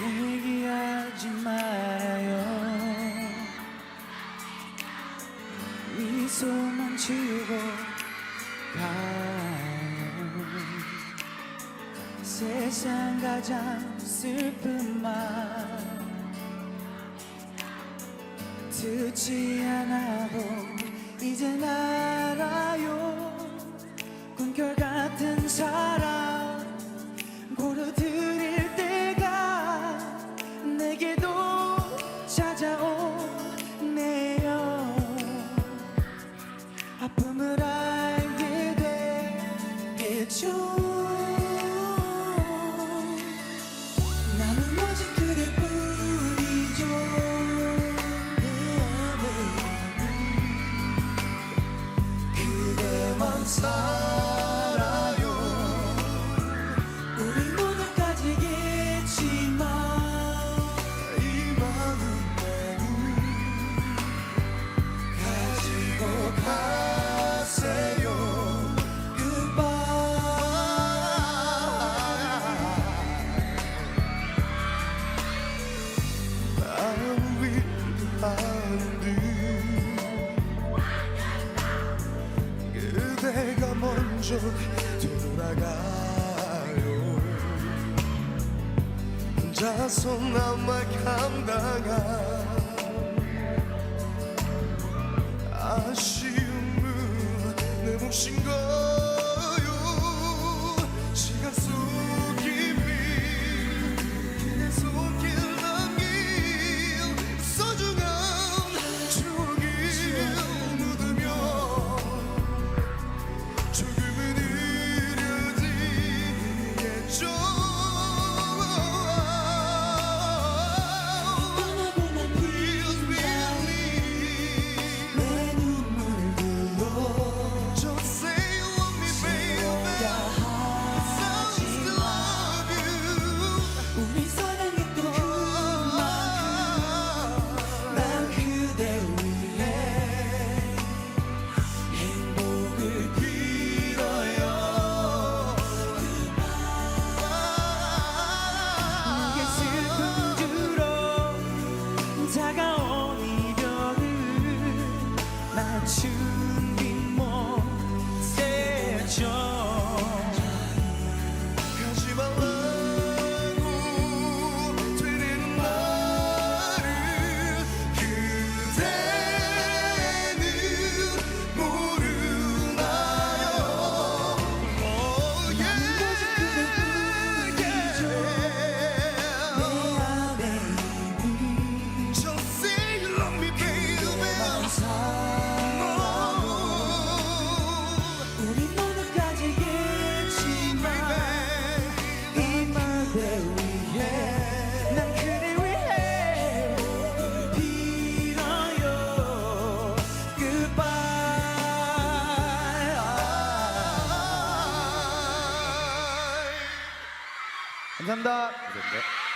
얘기하지 말아요. 미소만 지우고 가. 세상 가장 슬픈 말 듣지 않아도 이제 알아요. 꿈결 같은 사람 마음들 그대가 먼저 되돌아가요. 혼자서 남아 감당한 아쉬움은 내 몫인 걸 choose. 감사합니다. 감사합니다.